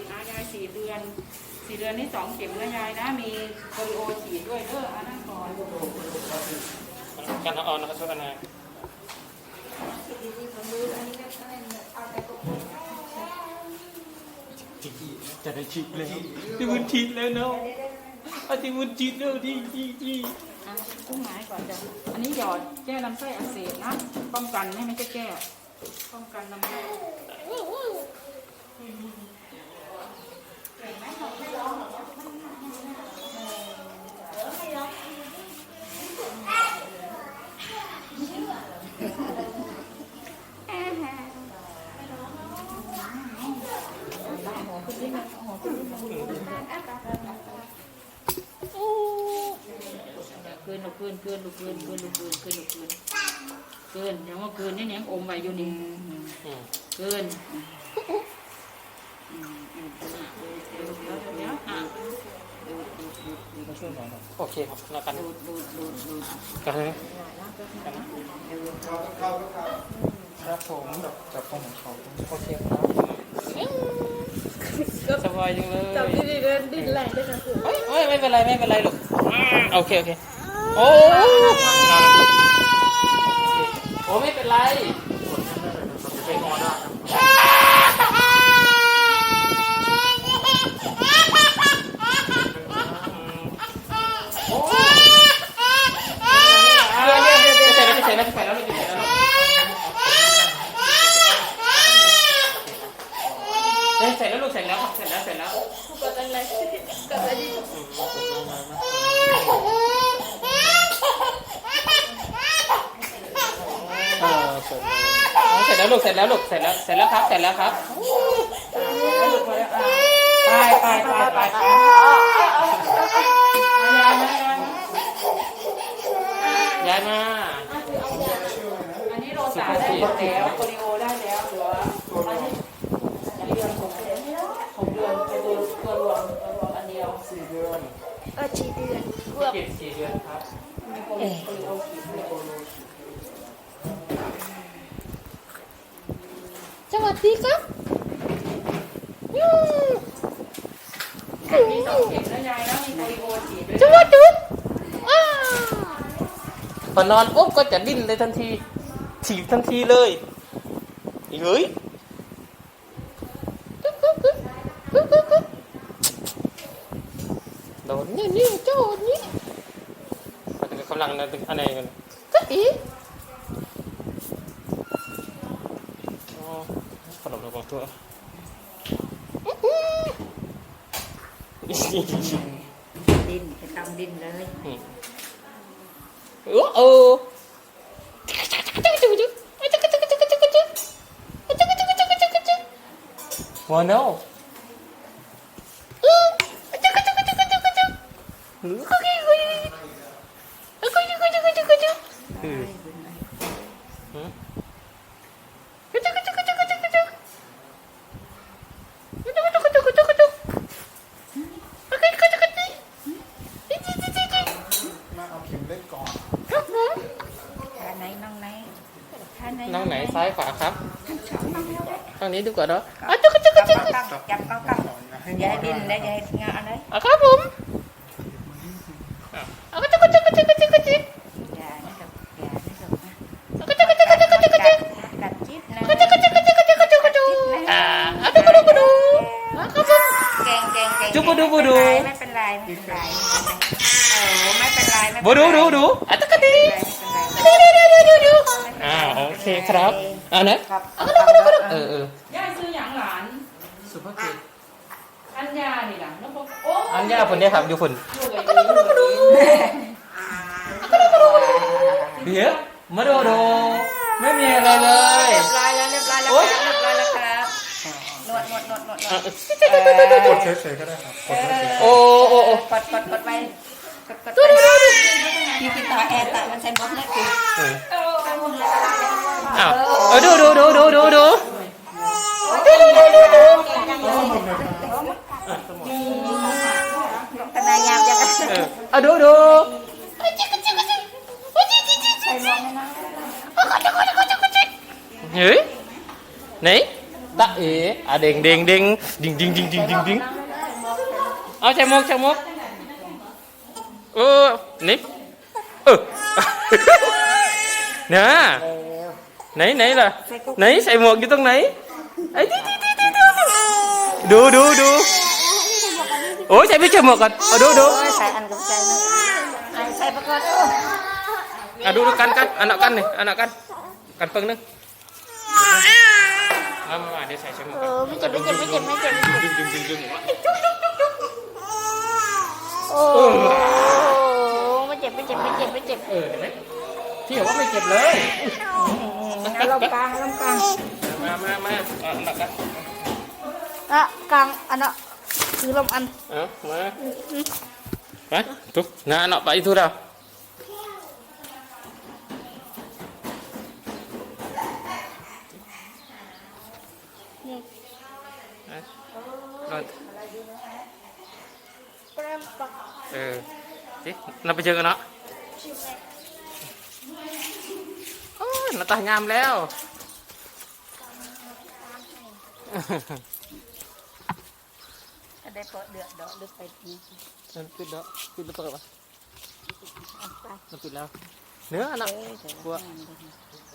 ดนะยายสี่เดือนสี่เดือนนี่สองเข็มนะยายนะ มีโปลิโอฉีดด้วยเด้ออันนั้นก่อนกันเอานะครับช่วยกันนะจะได้ฉีดแล้วที่มันฉีดแล้วเนาะอันที่มันฉีดแล้วที่ที่ที่อะกุ้งหมายก่อนจ้ะอันนี้หยอดแก้ลำไส้อักเสบนะป้องกันให้ไม่ใช่แก้ป้องกันลำไส้ เกินลูกเกินเกินลูกเกินเกินลูกเกินเกินลูกเกินเกินยังว่าเกินนี่ยังอมไว้อยู่นี่อืมเกินอืมอืม มาช่วยหน่อยนะโอเคครับแล้วกันดูดดูดดูดดูดกันเลยเดี๋ยวครับผมจับของของเขาโอเคครับสบายจังเลยจับดีๆเดินดิ้นไหลได้นะคือเฮ้ยเฮ้ยไม่เป็นไรไม่เป็นไรลูกอืมโอเคโอเคโอ้โอ้ไม่เป็นไรไปงอได้ครับ โอ้เดี๋ยวเดี๋ยวเดี๋ยวจะใส่แล้วจะใส่แล้วจะใส่แล้วจะใส่แล้วเฮ้ยใส่แล้วลูกใส่แล้วครับใส่แล้วใส่แล้ว กดอะไรกดอะไรดี เออเสร็จแล้วลูกเสร็จแล้วลูกเสร็จแล้วเสร็จแล้วครับเสร็จแล้วครับแล้วหลุดพอแล้วอะไปไปไปไปไปยายนะยายนะย้ายมาอันนี้โรตาได้หมดแล้วโปลิโอได้แล้วเหลืออันนี้อันนี้เดือนหกเดือนหกเดือนเป็นตัวตัวรวมตัวรวมอันเดียว สี่เดือน ก็ชีเดือนเกือบ เก็บสี่เดือนครับ มีโปลิโปลิโอฉีดด้วย ส วัสดีครับยูมีสองเข็มแล้วยายแล้วมีโปลิโอฉีดด้วยสวัสดีอ้าพอนอนปุ๊บก็จะดิ้นเลยทันทีถีบทันทีเลยเฮ้ยกุ๊กกุ๊กกุ๊กกุ๊กกุ๊กกุ๊กโดนนี่นี่โจ้นี่มันกำลังนะอะไรกันก็อีอ๋อ pada berapa waktu ah. Din, ketam din dah ni. Hmm. Oh. Why no? Hmm. Hmm. ท่าไหนน้องไหนท่าไหนน้องไหนซ้ายขวาครับทางนี้ดีกว่าเนาะอะจุกจุกจุกจับเขาจับเขาอย่าให้ดิ้นนะอย่าให้งาอะไรอะครับผมอะจุกจุกจุกจุกจุกกัดจิ๊บจะกัดจิ๊บกัดจิ๊บกัดจิ๊บกัดจิ๊บกัดจิ๊บอะอะดูดูดูอะครับผม เก่งเก่งเก่งจุ๊บดูบูดู ไม่เป็นไรไม่เป็นไรโอ้ไม่เป็นไรไม่บูเป็นไรดูดูดูอะตะกะดีไม่เป็นไรดูดูดูดูดูอ่าโอเคครับอ่านะครับเออเออย่าซื้ออย่างหลาน สุภาพจิตอัญญานี่ล่ะแล้วบอกโอ้อันย่าคนเนี้ยครับอยู่คนลูกไอ้ลูกไอ้ลูกเดี๋ยวมาดูดู วดนวดนวดนวดนวอะดกดเฉยๆก็ได้ครับกดเฉยโอ้โอ้โอ้กดกดกดไปกดกดไปที่ติดต่อแอร์ตัดมันใช้บล็อกเนี่ยคือเอออ้าวเออดูดูดูดูดูดูทนายยามจะกันเออเอาดูดูใส่หมวกให้น้องเฮ้ยไหน มตะเอ๋อะเด้งเด้งเด้งดิ่งดิ่งดิ่งดิ่งดิ่งดิ่งเอาใช้มกใช้มกเออนี่เออเนี่ยไหนไหนล่ะไหนใส่ หมวกอยู่ตรงไหนไอ้ดิดิดิดิดิดูดูดูโอ้ยใส่ไม่ใช่หมวกก่อนเอาดูดูใส่อันกับใจนะใส่ประกอบอะดูดูกันกันอันนักกันนี่อันนักกันกันเพิ่งนึงมามามาเดี๋ยวใส่ใส่หมวกเอกันอไม่เจ็บไม่เจ็บไม่เจ็บไม่เจ็บไม่เจ็บดึงดึงดึงดึงโอ้ไม่เจ็บไม่เจ็บไม่เจ็บไม่เจ็บเออเห็นไหมพี่บอกว่าไม่เจ็บเลยลำกลางลำกลางมามามาอะอันนักกันอะกลางอันน่ะคือลมอันเอามาไปตุ๊กงานเนาะไปทุเรา นี่ นอน แปรมปัก เออสิเราไปเจอกันเนาะโอ้ยหน้าตางามแล้วได้เปิดเดือดเดอกดึกไปนี่มันปิดแล้วปิดแล้วเปิดปะมันปิดแล้ว เนื้ออันนั้นเอ้ยเดี๋ยวกลัว